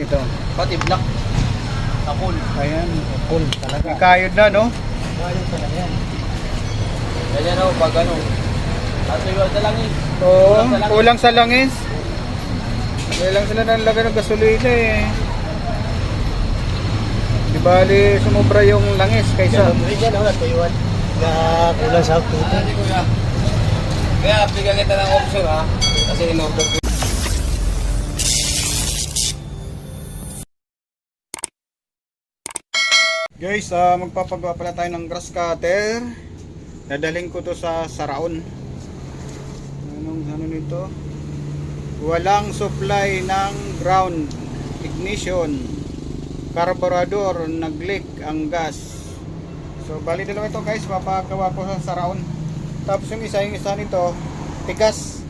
Ito. Pati black. Kapul. Ayan. Full talaga. Kayod na, no? Ayun talaga yan. Ganyan ako pag ano. At iwan sa langis. Oo. Kulang sa langis. Kailang sila ng lagay ng gasolina eh. Di bali sumubra yung langis kaysa. Sa dyan, wala tuyuan. Na kulang sa tuto. Kaya bigyan kita ng option ha. Kasi in-order ko. Guys, ah magpapagawa pala tayo ng grass cutter. Dadaling ko to sa Saraon. Anong ano nito? Walang supply ng ground ignition. Carburetor nag-leak ang gas. So bali dalawa ito guys, papagawa ko sa Saraon. Tapos yung isa, yung isa nito, tigas.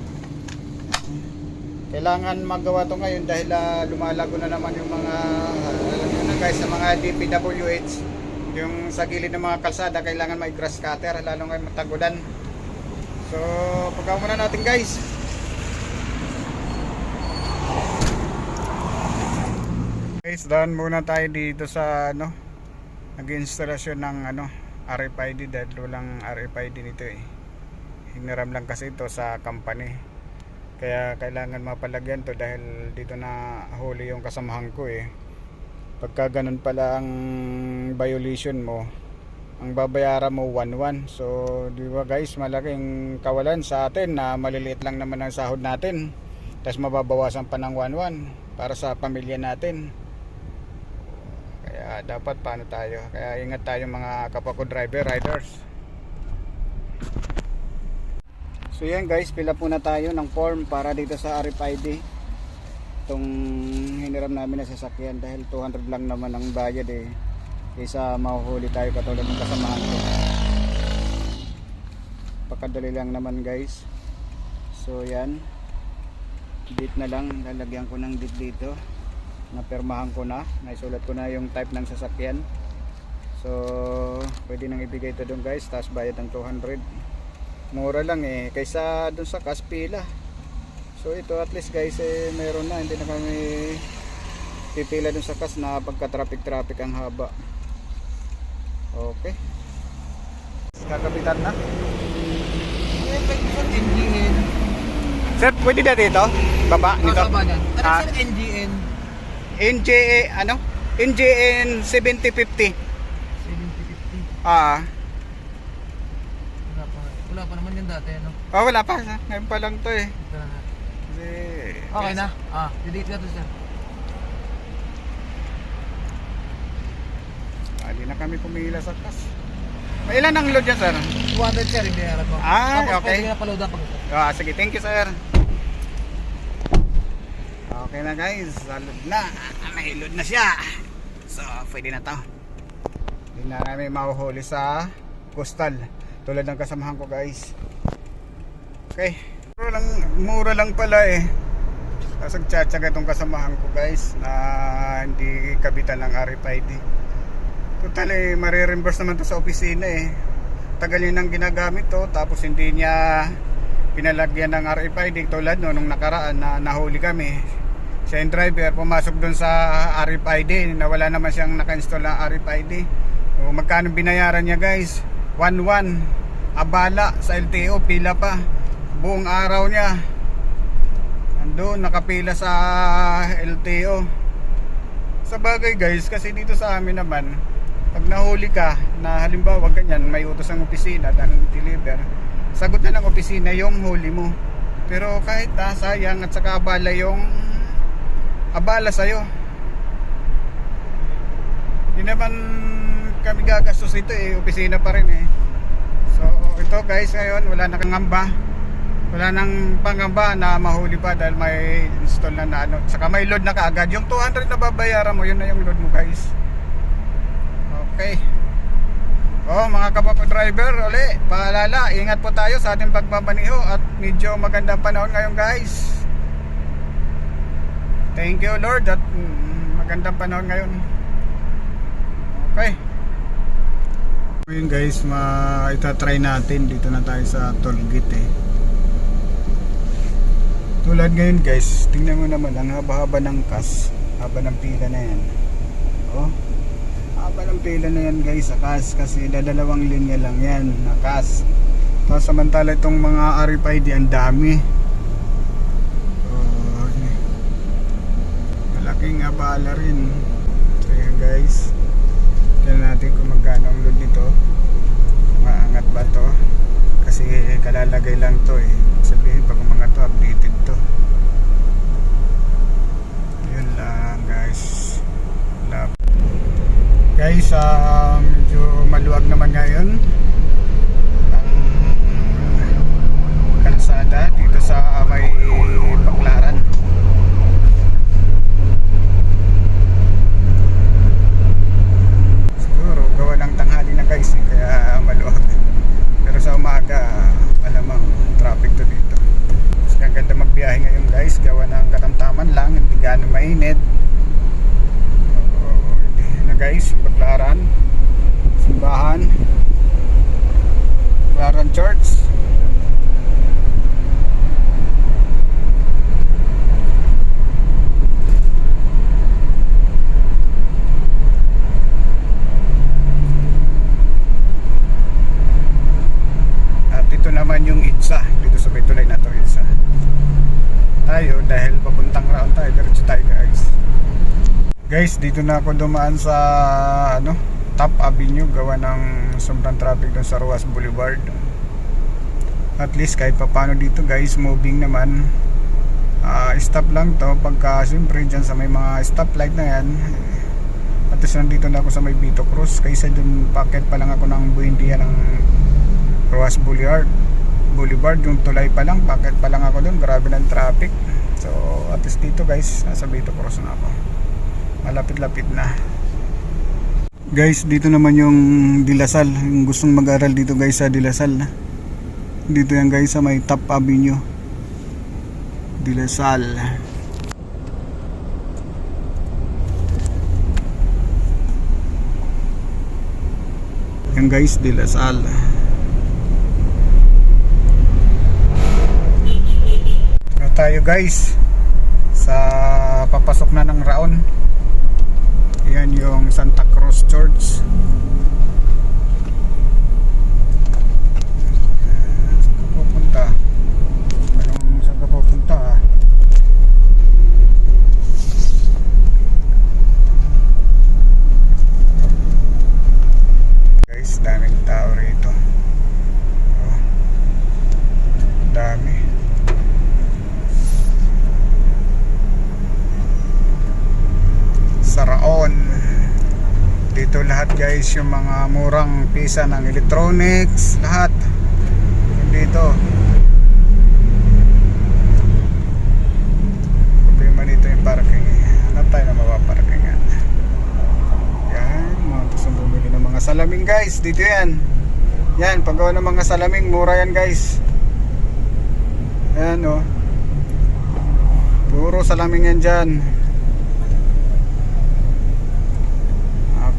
Kailangan magawa to ngayon dahil ah, lumalago na naman yung mga na guys sa mga DPWH yung sa gilid ng mga kalsada kailangan may grass cutter lalo ngayon matagulan. So pagkawa muna natin guys. Guys, daan muna tayo dito sa ano nag-instalasyon ng ano RFID dahil walang RFID nito eh. Hiniram lang kasi ito sa company. Kaya kailangan mapalagyan to dahil dito na huli yung kasamahan ko eh. Pagka ganun pala ang violation mo, ang babayaran mo 1-1. So, di ba guys, malaking kawalan sa atin na maliliit lang naman ang sahod natin. Tapos mababawasan pa ng 1-1 para sa pamilya natin. Kaya dapat paano tayo? Kaya ingat tayo mga kapako driver, riders. So yan guys, pila po na tayo ng form para dito sa RFID. Itong hiniram namin na sasakyan dahil 200 lang naman ang bayad eh. Kaysa mahuhuli tayo katulad ng kasamahan ko. Pakadali lang naman guys. So yan. Date na lang, lalagyan ko ng date dito. Napirmahan ko na, naisulat ko na yung type ng sasakyan. So, pwede nang ibigay ito doon guys, tapos bayad ng 200 mura lang eh kaysa dun sa Kaspila so ito at least guys eh meron na hindi na kami pipila dun sa kas na pagka traffic traffic ang haba okay kakapitan na NGN. sir pwede na dito baba nito Baba niyan. Ano Ah. sir NGN? NJA ano NJN 7050 7050. ah Wala pa. Wala pa naman yun dati, ano? oh, wala pa ngayon pa lang to eh Ito na Kasi, Okay na? Ah, delete ka to sir. hindi na kami pumila sa kas may ilan ang load yan sir 200 sir, yung binayaran mo. Ah, Tapos okay. pwede ka na paload. Ah, sige, thank you sir. Okay na guys, salud na. Load na siya. So, pwede na to. Hindi na namin mahuhuli sa coastal. Tulad ng kasamahan ko guys. Okay. Mura lang, mura lang pala eh. Tapos nagtsatsaga itong kasamahan ko guys na hindi kabitan ng RFID. Total eh, marireimburse naman to sa opisina eh. Tagal yun ang ginagamit to, tapos hindi niya pinalagyan ng RFID tulad no, nung nakaraan na nahuli kami. Siya yung driver, pumasok dun sa RFID, na wala naman siyang naka-install na RFID. O, magkano binayaran niya guys? 1-1. Abala sa LTO, pila pa. Buong araw niya. Andun, nakapila sa LTO. Sa bagay guys, kasi dito sa amin naman, pag nahuli ka na halimbawa ganyan, may utos ang opisina dahil deliver, sagot na ng opisina yung huli mo. Pero kahit na sayang at saka abala yung abala sa'yo. Hindi naman kami gagastos ito eh, opisina pa rin eh. So ito guys ngayon wala na kang ngamba. Wala nang pangamba na mahuli pa dahil may install na na ano. Saka may load na kaagad. Yung 200 na babayaran mo, yun na yung load mo guys. Okay. Oh, mga kapapa driver, uli, paalala, ingat po tayo sa ating pagmamaniho at medyo magandang panahon ngayon, guys. Thank you, Lord, at mm, magandang panahon ngayon. Okay. Ngayon guys, ma itatry natin dito na tayo sa toll gate eh. Tulad ngayon guys, tingnan mo naman ang haba-haba ng kas. haba ng pila na yan. Oh haba ng pila na yan guys sa CAS kasi dadalawang linya lang yan na CAS tapos samantala itong mga RFID ang dami. Oh, malaking abala rin so yan guys tignan natin kung magkano ang load nito maangat ba to kasi kalalagay lang to eh. Sabihin pag mga to updated to. Yun lang guys. Love. Guys ah, medyo maluwag naman ngayon. Ang kalsada dito sa may Baklaran siguro gawa ng tanghali na guys eh, kaya maluwag pero sa umaga malamang traffic to dito kasi ang ganda magbiyahe ngayon guys gawa ng katamtaman lang hindi gaano mainit Oo, hindi na guys Baklaran simbahan Baklaran Church At ito naman yung IDSA dito sa may tulay na to IDSA. Tayo dahil papuntang round tayo diretso tayo guys. Guys, dito na ako dumaan sa ano, Top Avenue gawa ng sobrang traffic doon sa Ruas Boulevard. At least kahit papano dito guys, moving naman. Ah, stop lang to pagka siyempre dyan sa may mga stoplight na yan. At least nandito na ako sa may Vito Cruz kaysa dun packet pa lang ako ng Buendia ng Roas Boulevard Boulevard yung tulay pa lang bakit pa lang ako doon grabe ng traffic so at least dito guys nasa Vito Cross na ako malapit-lapit na. Guys dito naman yung Dilasal. Yung gustong mag-aral dito guys sa Dilasal dito yan guys sa may Top Avenue. Dilasal. Yan guys Dilasal. Na tayo guys sa papasok na ng Raon yan yung Santa Cruz Church Eh, saan ka pupunta anong saan ka pupunta ah? guys daming tao rito oh. dami Saraon dito lahat yung mga murang pisa ng electronics lahat. Dito. Problema dito yung parking hanap tayo na mapaparkingan yan mga gustong bumili ng mga salaming guys. Dito yan. Yan paggawa ng mga salaming mura yan guys. Yan oh. puro salaming yan dyan.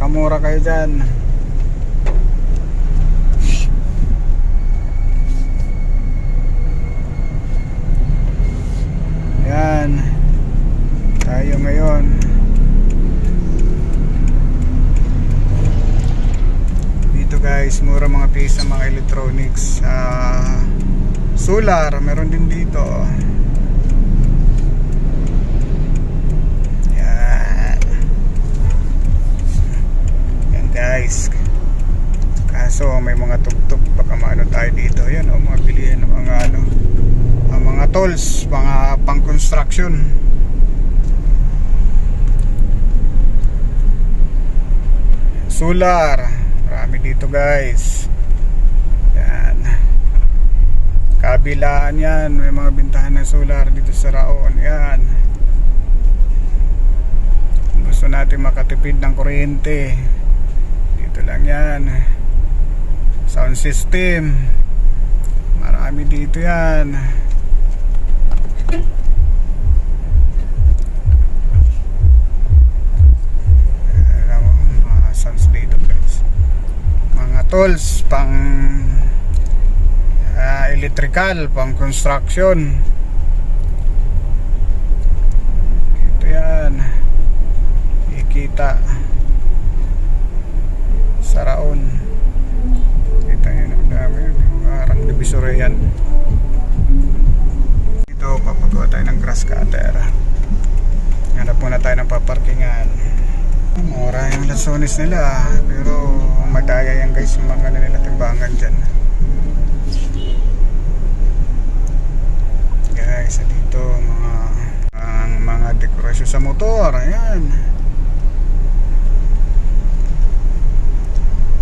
Kamura kayo dyan. Yan. Tayo ngayon. Dito guys, mura mga piece ng mga electronics. Ah, solar, meron din dito. Yan. Yan guys. Kaso may mga tugtog baka maano tayo dito. Yan oh, mga bilihan ng mga ano, ang mga tools, mga pang-construction. Solar. Marami dito guys. Yan. Kabilaan yan. May mga bintahan ng solar dito sa Raon. Yan. Gusto natin makatipid ng kuryente. Dito lang yan. Sound system. Marami dito yan. Alam mga sounds dito guys. Mga tools pang electrical, pang construction. Ito yan. Balita Saraon. Kita nyo na dami yun. Parang divisory yan. Dito papagawa tayo ng grass cutter. Hanap muna tayo ng paparkingan. Mura yung lasones nila pero madaya yan guys yung mga nila timbangan dyan guys dito mga ang mga dekorasyon sa motor ayan.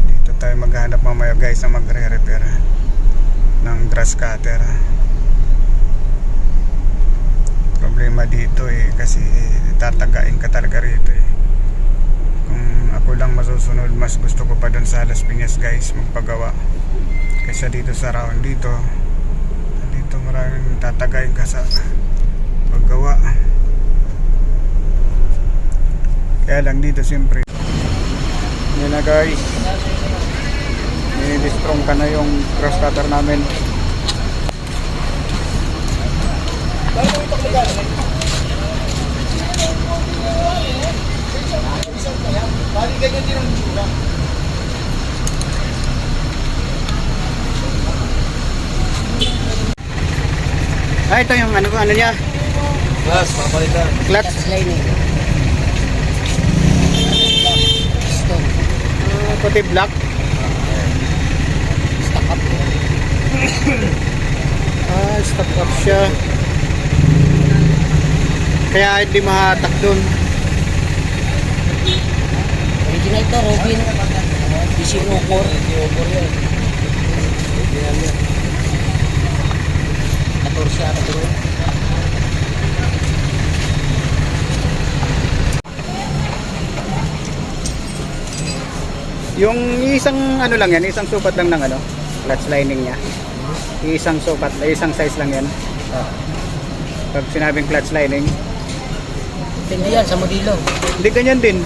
Dito tayo maghanap mamaya guys na magre-repair ng grass cutter. Problema dito eh kasi tatagain ka talaga rito eh. Kung ako lang masusunod mas gusto ko pa doon sa Las Piñas guys magpagawa. Kaysa dito sa round dito maraming tatagain ka sa paggawa. Kaya lang dito siyempre. Yun na guys. Nilistrong ka na yung cross cutter namin ah ito yung ano, ano niya Plus, papalitan. clutch lining. Stone. Ah, puti black Stock up. ah stock up siya kaya hindi mahatak dun Original to, Robin. DC Rocker. yan. 14 ata to. Yung isang ano lang yan, isang sukat lang ng ano, clutch lining niya. Isang sukat, isang size lang yan. Pag sinabing clutch lining, Hindi yan, sa modilo. hindi ganyan din.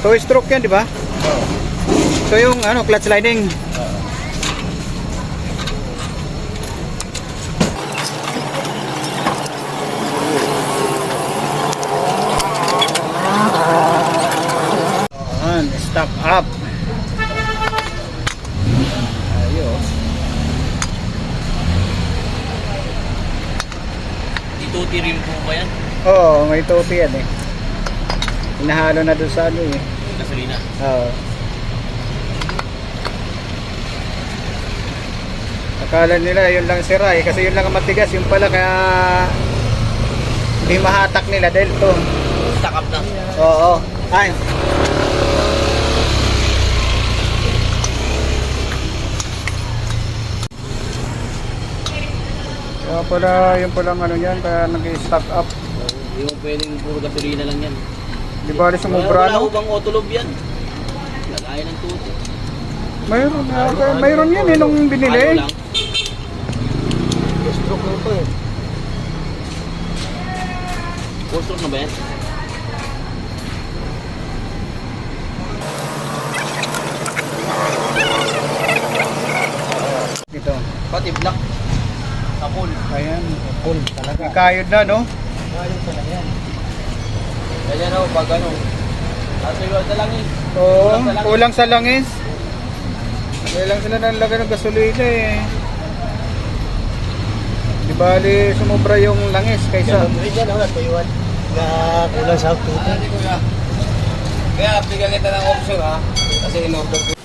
Two stroke yan, di ba? So yung ano, clutch lining. Ayan, stock up. Ayos. Ituti rin po ba yan? Oo, may topi yan eh. Hinahalo na doon sa ano eh. Gasolina. Oo. Akala nila yun lang sira eh, kasi yun lang ang matigas, yung pala kaya hindi mahatak nila dahil to. Up na. Oo. Ay. Kaya pala, yun pala ang ano yan, kaya nag-stock up. Hindi mo pwedeng puro gasolina lang yan. Di ba rin sumubra, no? bang autolob yan? Lagay ng tuti. Mayroon, uh, mayroon yan eh, nung binili. Ano lang? Stroke na ito eh. Full stroke na ba yan? Ito. Pati black. Kapul. Ayan, Kayod na, no? Ganyan ako pag ano. At iwan na lang eh. Oo, Kulang sa langis. kulang sa langis. Kailang sila nang lagay ng gasolina eh. Di bali sumobra yung langis kaysa. Diyan ako natuyuan. Na kulang sa tuti. Kaya bigyan kita ng option ha. Kasi in-order ko